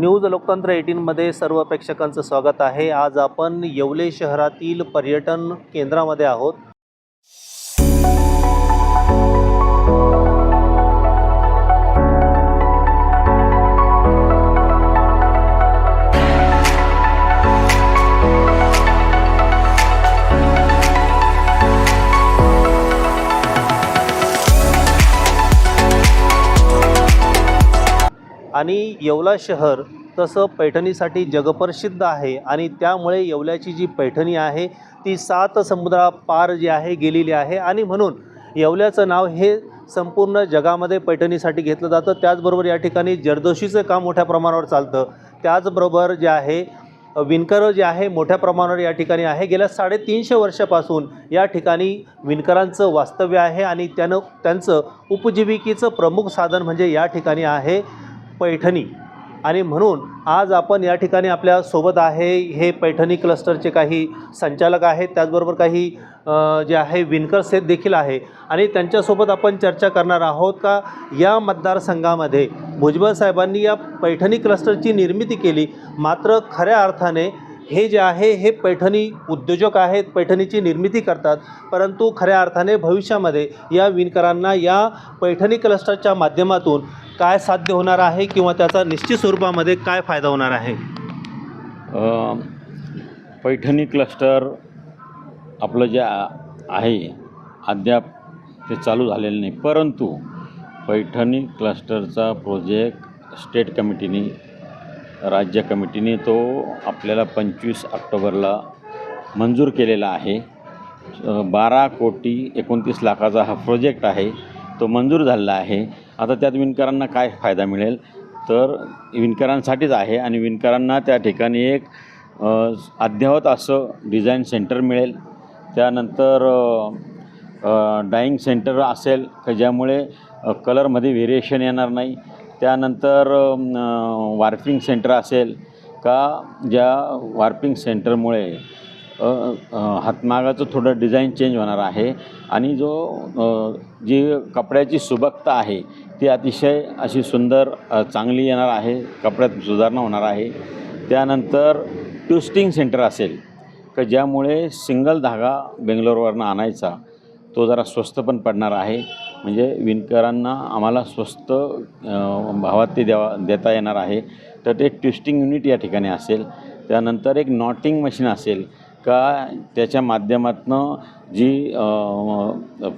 News लोकतंत्र एटीनमध्ये सर्व प्रेक्षकांचं स्वागत आहे. आज आपण येवले शहरातील पर्यटन केंद्रामध्ये आहोत. आणि येवला शहर तसं पैठणीसाठी जगप्रसिद्ध आहे आणि त्यामुळे येवल्याची जी पैठणी आहे ती सात समुद्रापार जी आहे गेलेली आहे आणि म्हणून येवल्याचं नाव हे संपूर्ण जगामध्ये पैठणीसाठी घेतलं जातं. त्याचबरोबर या ठिकाणी जरदोशीचं काम मोठ्या प्रमाणावर चालतं. त्याचबरोबर जे आहे विणकर जे आहे मोठ्या प्रमाणावर या ठिकाणी आहे. गेल्या साडेतीनशे वर्षापासून या ठिकाणी विणकरांचं वास्तव्य आहे आणि त्यानं त्यांचं उपजीविकेचं प्रमुख साधन म्हणजे या ठिकाणी आहे पैठणी. आणि म्हणून आज आपण या ठिकाणी आपल्यासोबत आहे हे पैठणी क्लस्टरचे काही संचालक आहेत. त्याचबरोबर काही जे आहे विणकर सेत देखील आहे. आणि त्यांच्यासोबत आपण चर्चा करणार आहोत का? या मतदारसंघामध्ये भुजबळ साहेबांनी या पैठणी क्लस्टरची निर्मिती केली. मात्र खऱ्या अर्थाने हे जे आहे हे पैठणी उद्योजक आहेत पैठणीची निर्मिती करतात. परंतु खऱ्या अर्थाने भविष्यामध्ये या विणकरांना या पैठणी क्लस्टरच्या माध्यमातून काय साध्य होणार आहे किंवा त्याचा निश्चित स्वरूपामध्ये काय फायदा होणार आहे? पैठणी क्लस्टर आपलं जे आहे अद्याप ते चालू झालेलं नाही. परंतु पैठणी क्लस्टरचा प्रोजेक्ट स्टेट कमिटीने राज्य कमिटीने तो आपल्याला पंचवीस ऑक्टोबरला मंजूर केलेला आहे. बारा कोटी एकोणतीस लाखाचा हा प्रोजेक्ट आहे. तो मंजूर झालेला आहे. आता त्यात विणकरांना काय फायदा मिळेल? तर विणकरांसाठीच आहे आणि विणकरांना त्या ठिकाणी एक अद्ययावत असं डिझाईन सेंटर मिळेल. त्यानंतर डाईंग सेंटर असेल का ज्यामुळे कलरमध्ये व्हेरिएशन येणार नाही. त्यानंतर वार्पिंग सेंटर असेल का ज्या वार्पिंग सेंटरमुळे हातमागाचं थोडं डिझाईन चेंज होणार आहे. आणि जो जी कपड्याची सुबकता आहे ती अतिशय अशी सुंदर चांगली येणार आहे. कपड्यात सुधारणा होणार आहे. त्यानंतर ट्विस्टिंग सेंटर असेल का ज्यामुळे सिंगल धागा बेंगलोरवरनं आणायचा तो जरा स्वस्त पण पडणार आहे. म्हणजे विणकरांना आम्हाला स्वस्त भावात ते द्यावा देता येणार आहे. तर ते ट्विस्टिंग युनिट या ठिकाणी असेल. त्यानंतर एक नॉटिंग मशीन असेल का त्याच्या माध्यमातनं जी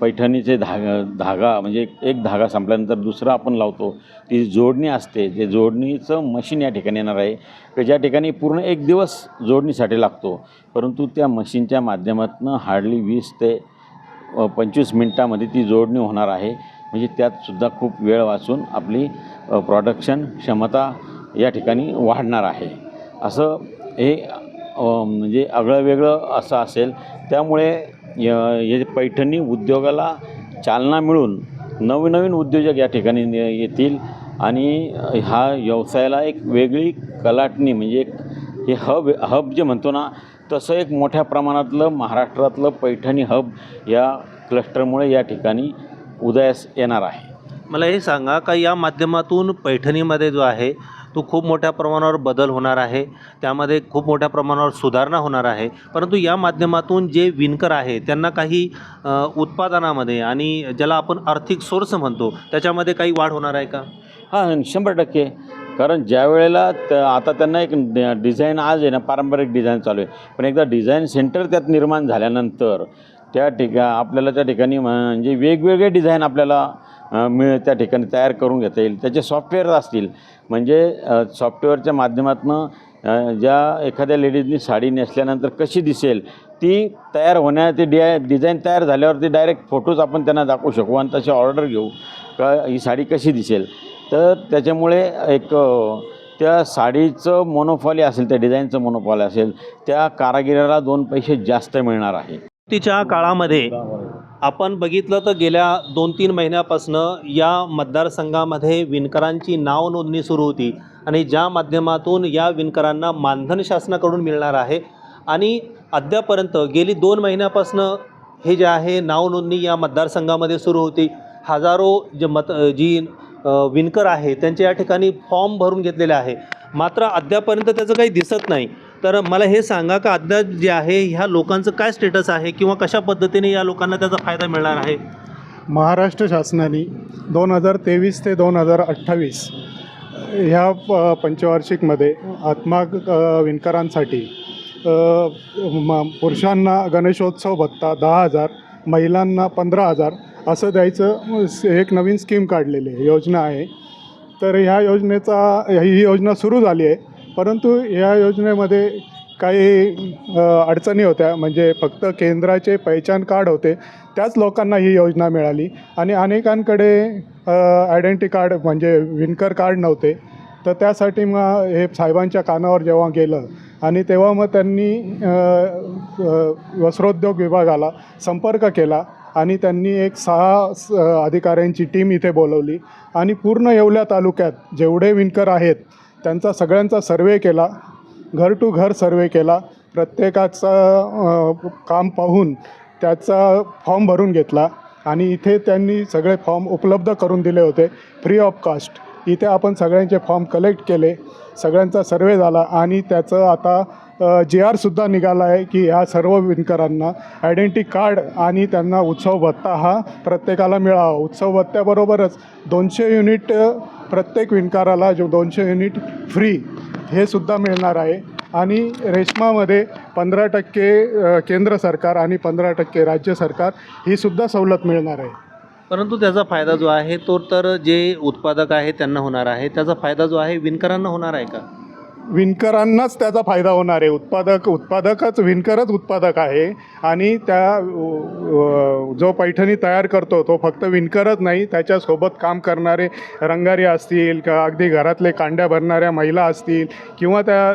पैठणीचे धागा धागा म्हणजे एक धागा संपल्यानंतर दुसरा आपण लावतो ती जोडणी असते. जे जोडणीचं मशीन या ठिकाणी येणार आहे की ज्या ठिकाणी पूर्ण एक दिवस जोडणीसाठी लागतो परंतु त्या मशीनच्या माध्यमातनं हार्डली वीस ते पंचवीस मिनटामध्ये ती जोडणी होणार आहे. म्हणजे त्यातसुद्धा खूप वेळ वाचून आपली प्रॉडक्शन क्षमता या ठिकाणी वाढणार आहे. असं हे म्हणजे आगळं वेगळं असं असेल. त्यामुळे य हे पैठणी उद्योगाला चालना मिळून नवनवीन उद्योजक या ठिकाणी येतील. आणि हा व्यवसायाला एक वेगळी कलाटणी म्हणजे एक हे हब हब जे म्हणतो ना तसं एक मोठ्या प्रमाणातलं महाराष्ट्रातलं पैठणी हब या क्लस्टरमुळे या ठिकाणी उदयास येणार आहे. मला हे सांगा का या माध्यमातून पैठणीमध्ये जो आहे तो खूप मोठ्या प्रमाणावर बदल होणार आहे. त्यामध्ये खूप मोठ्या प्रमाणावर सुधारणा होणार आहे. परंतु या माध्यमातून जे विणकर आहे त्यांना काही उत्पादनामध्ये आणि ज्याला आपण आर्थिक सोर्स म्हणतो त्याच्यामध्ये काही वाढ होणार आहे का? हां शंभर टक्के. कारण ज्या वेळेला त आता त्यांना एक डिझाईन आज आहे ना पारंपरिक डिझाईन चालू आहे. पण एकदा डिझाईन सेंटर त्यात निर्माण झाल्यानंतर त्या ठिका आपल्याला त्या ठिकाणी म्हणजे वेगवेगळे डिझाईन आपल्याला मिळ त्या ठिकाणी तयार करून घेता येईल. त्याचे सॉफ्टवेअर असतील. म्हणजे सॉफ्टवेअरच्या माध्यमातून ज्या एखाद्या लेडीजनी साडी नेसल्यानंतर कशी दिसेल ती तयार होण्या डि डिझाईन तयार झाल्यावरती डायरेक्ट फोटोज आपण त्यांना दाखवू शकू आणि तशी ऑर्डर घेऊ का ही साडी कशी दिसेल. तर त्याच्यामुळे एक त्या साडीचं मोनोफॉली असेल त्या डिझाईनचं मोनोफॉली असेल त्या कारागिराला दोन पैसे जास्त मिळणार आहे. तिच्या काळामध्ये आपण बघितलं तर गेल्या दोन तीन महिन्यापासनं या मतदारसंघामध्ये विणकरांची नाव नोंदणी सुरू होती आणि ज्या माध्यमातून या विणकरांना मानधन शासनाकडून मिळणार आहे. आणि अद्यापर्यंत गेली दोन महिन्यापासनं हे जे आहे नाव नोंदणी या मतदारसंघामध्ये सुरू होती. हजारो जे मत जी विणकर आहे त्यांचे या ठिकाणी फॉर्म भरून घेतलेले आहे. मात्र अद्यापर्यंत त्याचं काही दिसत नाही. तर मला हे सांगा का अद्याप जे आहे ह्या लोकांचं काय स्टेटस आहे किंवा कशा पद्धतीने या लोकांना त्याचा फायदा मिळणार आहे? महाराष्ट्र शासनाने दोन हजार तेवीस ते दोन हजार अठ्ठावीस ह्या प पंचवार्षिकमध्ये आत्मा विणकरांसाठी म पुरुषांना गणेशोत्सव भत्ता दहा हजार महिलांना पंधरा हजार असं द्यायचं एक नवीन स्कीम काढलेली आहे योजना आहे. तर ह्या योजनेचा ही योजना सुरू झाली आहे. परंतु या योजनेमध्ये काही अडचणी होत्या. म्हणजे फक्त केंद्राचे पहिचान कार्ड होते. त्याच लोकांना ही योजना मिळाली. आणि अनेकांकडे आयडेंटी कार्ड म्हणजे विणकर कार्ड नव्हते. तर त्यासाठी मग हे साहेबांच्या कानावर जेव्हा गेलं आणि तेव्हा मग त्यांनी वस्त्रोद्योग विभागाला संपर्क केला आणि त्यांनी एक सहा अधिकाऱ्यांची टीम इथे बोलवली. आणि पूर्ण येवल्या तालुक्यात जेवढे विणकर आहेत त्यांचा सगळ्यांचा सर्वे केला घर टू घर सर्वे केला प्रत्येकाचं काम पाहून त्याचा फॉर्म भरून घेतला आणि इथे त्यांनी सगळे फॉर्म उपलब्ध करून दिले होते फ्री ऑफ कॉस्ट इथे आपण सगळ्यांचे फॉर्म कलेक्ट केले सगळ्यांचा सर्वे झाला आणि त्याचं आता जे आरसुद्धा निघाला आहे की ह्या सर्व विणकरांना आयडेंटी कार्ड आणि त्यांना उत्सव भत्ता हा प्रत्येकाला मिळावा. उत्सव भत्त्याबरोबरच दोनशे युनिट प्रत्येक विणकाराला जो दोनशे युनिट फ्री हे सुद्धा मिळणार आहे. आणि रेशमामध्ये पंधरा टक्के केंद्र सरकार आणि पंधरा टक्के राज्य सरकार ही सुद्धा सवलत मिळणार आहे. परंतु त्याचा फायदा जो आहे तो तर जे उत्पादक आहे त्यांना होणार आहे. त्याचा फायदा जो आहे विणकरांना होणार आहे का? विणकरांनाच त्याचा फायदा होणार आहे. उत्पादक उत्पादकच विणकरच उत्पादक आहे. आणि त्या जो पैठणी तयार करतो तो फक्त विणकरच नाही त्याच्यासोबत काम करणारे रंगारी असतील का अगदी घरातले कांड्या भरणाऱ्या महिला असतील किंवा त्या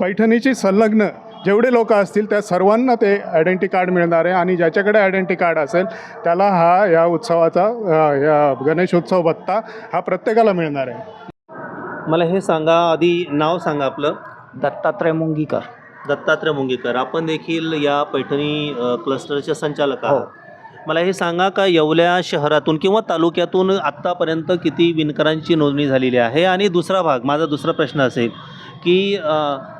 पैठणीची संलग्न जेवढे लोक असतील त्या सर्वांना ते आयडेंटी कार्ड मिळणार आहे. आणि ज्याच्याकडे आयडेंटी कार्ड असेल त्याला हा या उत्सवाचा या गणेशोत्सव भत्ता हा प्रत्येकाला मिळणार आहे. मला हे सांगा आधी नाव सांगा आपलं. दत्तात्रय मुंगीकर. दत्तात्रय मुंगेकर. आपण देखील या पैठणी अ, क्लस्टरचे संचालक हो. आहात मला हे सांगा का येवल्या शहरातून किंवा तालुक्यातून आत्तापर्यंत किती विणकरांची नोंदणी झालेली आहे? आणि दुसरा भाग माझा दुसरा प्रश्न असेल की अ,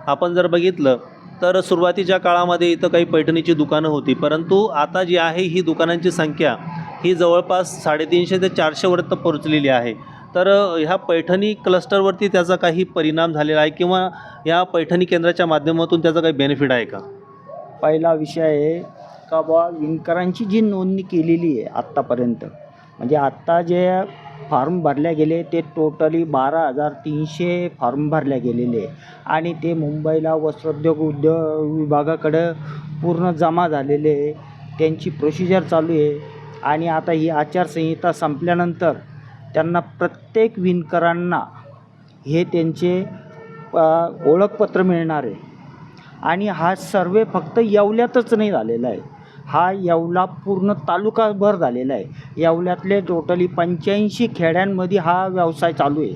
आपण जर बघितलं तर सुरुवातीच्या काळामध्ये इथं काही पैठणीची दुकानं होती. परंतु आता जी आहे ही दुकानांची संख्या ही जवळपास साडेतीनशे ते चारशेवरत पोहोचलेली आहे. तर ह्या पैठणी क्लस्टरवरती त्याचा काही परिणाम झालेला आहे किंवा या पैठणी केंद्राच्या माध्यमातून त्याचा काही बेनिफिट आहे का? पहिला विषय आहे का बा विणकरांची जी नोंदणी केलेली आहे आत्तापर्यंत म्हणजे आत्ता जे फॉर्म भरल्या गेले ते टोटली बारा हजार तीनशे फॉर्म भरल्या गेलेले आहे. आणि ते मुंबईला वस्त्रोद्योग उद्योग विभागाकडं पूर्ण जमा झालेले आहे. त्यांची प्रोसिजर चालू आहे. आणि आता ही आचारसंहिता संपल्यानंतर त्यांना प्रत्येक विणकरांना हे त्यांचे ओळखपत्र मिळणार आहे. आणि हा सर्वे फक्त येवल्यातच नाही झालेला आहे. हा येवला पूर्ण तालुकाभर झालेला आहे. येवल्यातले टोटली पंच्याऐंशी खेड्यांमध्ये हा व्यवसाय चालू आहे.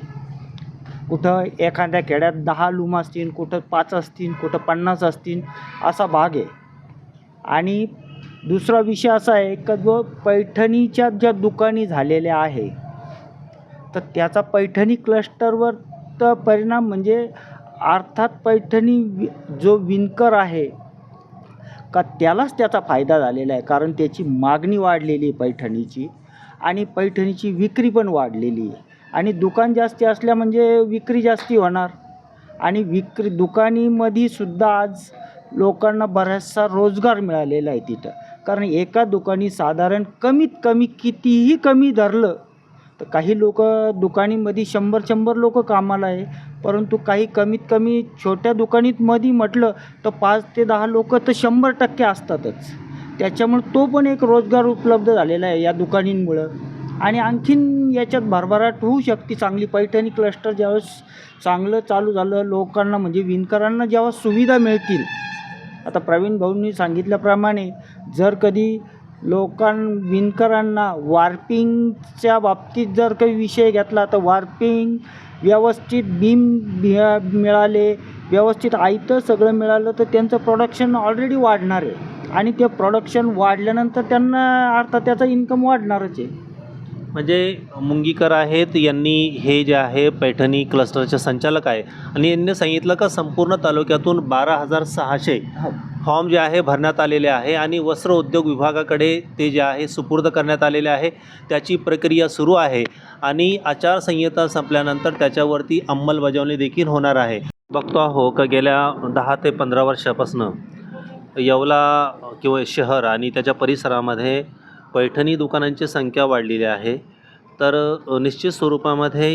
कुठं एखाद्या खेड्यात दहा लूम असतील कुठं पाच असतील कुठं पन्नास असतील असा भाग आहे. आणि दुसरा विषय असा आहे का जो पैठणीच्या ज्या दुकानी झालेल्या आहे तर त्याचा पैठणी क्लस्टरवर तर परिणाम म्हणजे अर्थात पैठणी वि जो विणकर आहे का त्यालाच त्याचा फायदा झालेला आहे. कारण त्याची मागणी वाढलेली आहे पैठणीची आणि पैठणीची विक्री पण वाढलेली आहे. आणि दुकान जास्ती असल्या म्हणजे विक्री जास्ती होणार. आणि विक्री दुकानीमध्ये सुद्धा आज लोकांना बराचसा रोजगार मिळालेला आहे तिथं. कारण एका दुकानी साधारण कमीत कमी कितीही कमी धरलं तर काही लोक दुकानीमध्ये शंभर शंभर लोक कामाला आहे. परंतु काही कमीत कमी छोट्या दुकानीत मध्ये म्हटलं तर पाच ते दहा लोक तर शंभर टक्के असतातच. त्याच्यामुळे तो पण एक रोजगार उपलब्ध झालेला आहे या दुकानींमुळं. आणि आणखीन याच्यात भरभराट होऊ शकते. चांगली पैठणी क्लस्टर ज्यावेळेस चांगलं चालू झालं लोकांना म्हणजे विणकरांना जेव्हा सुविधा मिळतील. आता प्रवीण भाऊंनी सांगितल्याप्रमाणे जर कधी लोकां विणकरांना वार्पिंगच्या बाबतीत जर काही विषय घेतला तर वार्पिंग व्यवस्थित बीम मिळाले व्यवस्थित आयतं सगळं मिळालं तर त्यांचं प्रोडक्शन ऑलरेडी वाढणार आहे. आणि ते प्रोडक्शन वाढल्यानंतर त्यांना अर्थात त्याचा इन्कम वाढणारच आहे. म्हणजे मुंगीकर आहेत यांनी हे जे आहे पैठणी क्लस्टरचे संचालक आहे. आणि यांनी सांगितलं का संपूर्ण तालुक्यातून बारा हजार सहाशे फॉर्म जे आहे भरण्यात आलेले आहे आणि वस्त्र उद्योग विभागाकडे ते जे आहे सुपूर्द करण्यात आलेले आहे. त्याची प्रक्रिया सुरू आहे आणि आचारसंहिता संपल्यानंतर त्याच्यावरती अंमलबजावणी देखील होणार आहे. बघतो आहो का गेल्या दहा ते पंधरा वर्षापासून येवला किंवा शहर आणि त्याच्या परिसरामध्ये पैठणी दुकानांची संख्या वाढलेली आहे. तर निश्चित स्वरूपामध्ये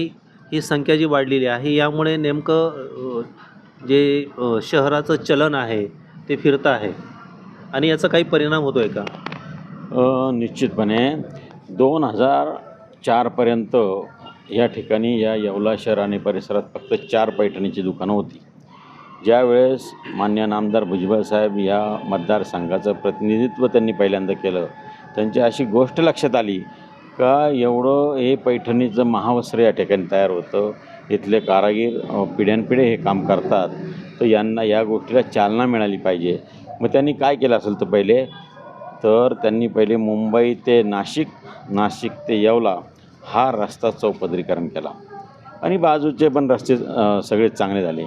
ही संख्या जी वाढलेली आहे यामुळे नेमकं जे शहराचं चलन आहे ते फिरतं आहे. आणि याचा काही परिणाम होतो आहे का निश्चितपणे दोन हजार चारपर्यंत या ठिकाणी या येवला शहर आणि परिसरात फक्त चार पैठणीची दुकानं होती. ज्यावेळेस मान्य नामदार भुजबळ साहेब या मतदारसंघाचं प्रतिनिधित्व त्यांनी पहिल्यांदा केलं त्यांची अशी गोष्ट लक्षात आली का एवढं हे पैठणीचं महावस्त्र या ठिकाणी तयार होतं. इथले कारागीर पिढ्यानपिढे हे काम करतात. तर यांना या गोष्टीला चालना मिळाली पाहिजे. मग त्यांनी काय केलं असेल तर पहिले? तर त्यांनी पहिले मुंबई ते नाशिक नाशिक ते येवला हा रस्ता चौपदरीकरण केला. आणि बाजूचे पण रस्ते सगळे चांगले झाले.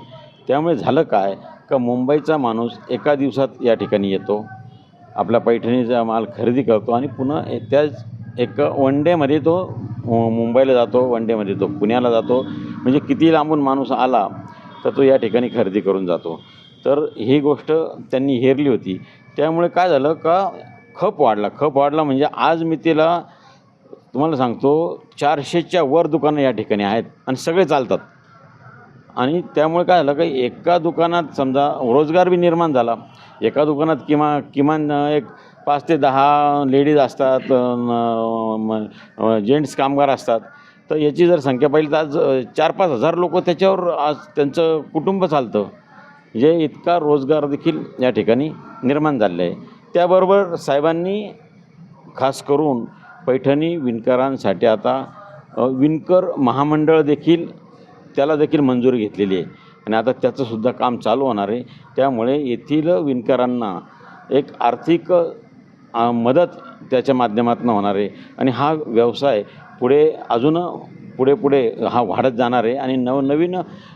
त्यामुळे झालं काय? का मुंबईचा माणूस एका दिवसात या ठिकाणी येतो आपला पैठणीचा माल खरेदी करतो आणि पुन्हा त्याच एक वन डेमध्ये तो मुंबईला जातो वन डेमध्ये तो पुण्याला जातो. म्हणजे किती लांबून माणूस आला तर तो या ठिकाणी खरेदी करून जातो. तर ही गोष्ट त्यांनी हेरली होती. त्यामुळे काय झालं का खप वाढला. खप वाढला म्हणजे आज मी तिला तुम्हाला सांगतो चारशेच्या वर दुकानं या ठिकाणी आहेत आणि सगळे चालतात. आणि त्यामुळे काय झालं की एका दुकानात समजा रोजगार बी निर्माण झाला. एका दुकानात किमा किमान एक पाच ते दहा लेडीज असतात जेंट्स कामगार असतात. तर याची जर संख्या पाहिली तर आज चार पाच हजार लोक त्याच्यावर आज त्यांचं कुटुंब चालतं. जे इतका रोजगार देखील या ठिकाणी निर्माण झालेला आहे. त्याबरोबर साहेबांनी खास करून पैठणी विणकरांसाठी आता विणकर महामंडळ देखील त्याला देखील मंजुरी घेतलेली आहे. आणि आता त्याचंसुद्धा काम चालू होणार आहे. त्यामुळे येथील विणकरांना एक आर्थिक मदत त्याच्या माध्यमातून होणार आहे. आणि हा व्यवसाय पुढे अजून पुढे पुढे हा वाढत जाणार आहे. आणि नवनवीन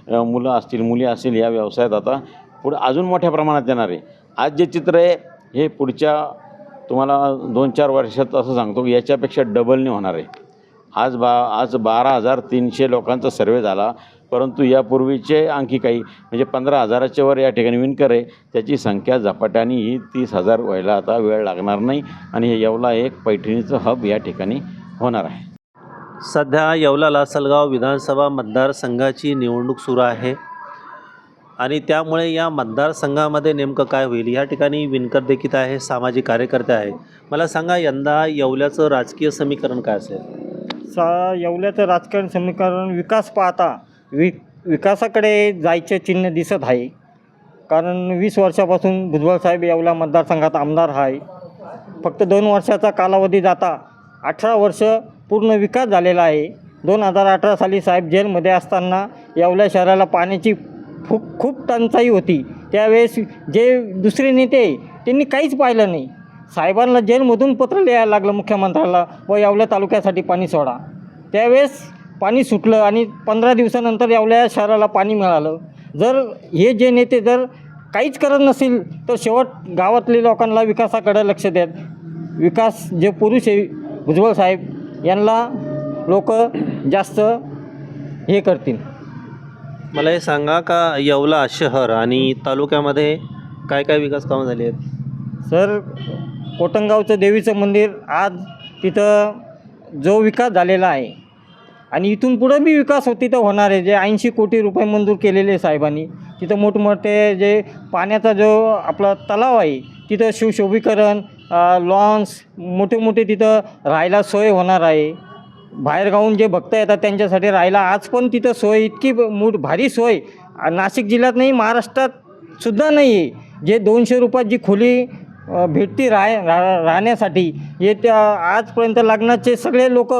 मुलं असतील मुली असतील या व्यवसायात आता पुढे अजून मोठ्या प्रमाणात येणार आहे. आज जे चित्र आहे हे पुढच्या तुम्हाला दोन चार वर्षात असं सांगतो की याच्यापेक्षा डबलने होणार आहे. आज बा आज बारा हजार तीनशे लोकांचा सर्वे झाला. परंतु यापूर्वीचे आणखी काही म्हणजे पंधरा हजाराच्या वर या ठिकाणी विणकर आहे. त्याची संख्या झपाट्याने ही तीस हजार व्हायला आता वेळ लागणार नाही आणि हे येवला एक पैठणीचं हब या ठिकाणी होणार आहे. सध्या येवला लासलगाव विधानसभा मतदारसंघाची निवडणूक सुरू आहे आणि त्यामुळे या मतदारसंघामध्ये नेमकं काय होईल? या ठिकाणी विणकर देखील आहे सामाजिक कार्यकर्ते आहे मला सांगा यंदा येवल्याचं राजकीय समीकरण काय असेल? सा येवल्याचं राजकारण समीकरण विकास पाहता वि विकासाकडे जायचे चिन्ह दिसत आहे. कारण वीस वर्षापासून भुजबळ साहेब येवला मतदारसंघात आमदार आहे फक्त दोन वर्षाचा कालावधी जाता अठरा वर्ष पूर्ण विकास झालेला आहे. दोन हजार अठरा साली साहेब जेलमध्ये असताना येवल्या शहराला पाण्याची खूप खूप टंचाई होती. त्यावेळेस जे दुसरे नेते त्यांनी काहीच पाहिलं नाही. साहेबांना जेलमधून पत्र लिहायला लागलं मुख्यमंत्र्याला व येवल्या तालुक्यासाठी पाणी सोडा. त्यावेळेस पाणी सुटलं आणि पंधरा दिवसानंतर येवल्या शहराला पाणी मिळालं. जर हे जे नेते जर काहीच करत नसेल तर शेवट गावातले लोकांना विकासाकडे लक्ष द्यात विकास जे पुरुष आहे भुजबळ साहेब यांना लोक जास्त हे करतील. मला हे सांगा का येवला शहर आणि तालुक्यामध्ये काय काय विकास कामं झाली आहेत? सर कोटंगावचं देवीचं मंदिर आज तिथं जो विकास झालेला आहे आणि इथून पुढं बी विकास होती तिथं होणार आहे. जे ऐंशी कोटी रुपये मंजूर केलेले आहे साहेबांनी. तिथं मोठमोठे जे पाण्याचा जो आपला तलाव आहे तिथं शिवशोभीकरण लॉन्स मोठे मोठे तिथं राहायला सोय होणार आहे. बाहेरगावून जे भक्त येतात त्यांच्यासाठी राहायला आज पण तिथं सोय इतकी ब- भारी सोय. नाशिक जिल्ह्यात नाही महाराष्ट्रात सुद्धा नाही आहे. जे दोनशे रुपयात जी खोली भेटती राह रा राहण्यासाठी हे त्या आजपर्यंत लग्नाचे सगळे लोक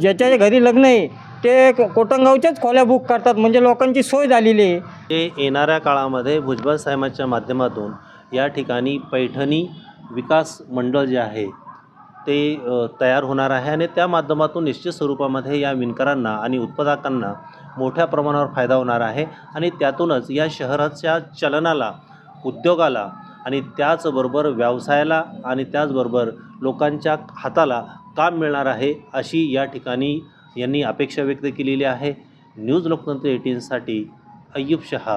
ज्याच्या घरी लग्न आहे ते कोटंगावच्याच खोल्या बुक करतात. म्हणजे लोकांची सोय झालेली आहे. ते येणाऱ्या काळामध्ये भुजबळ साहेबांच्या माध्यमातून या ठिकाणी पैठणी विकास मंडळ जे आहे ते तयार होणार आहे आणि त्या माध्यमातून निश्चित स्वरूपामध्ये या विणकरांना आणि उत्पादकांना मोठ्या प्रमाणावर फायदा होणार आहे आणि त्यातूनच या शहराच्या चलनाला उद्योगाला आणि त्याचबरोबर व्यवसायाला आणि त्याचबरोबर लोकांच्या हाताला काम मिळणार आहे अशी या ठिकाणी यांनी अपेक्षा व्यक्त केलेली आहे. न्यूज लोकतंत्र एटीनसाठी अय्यूब शहा.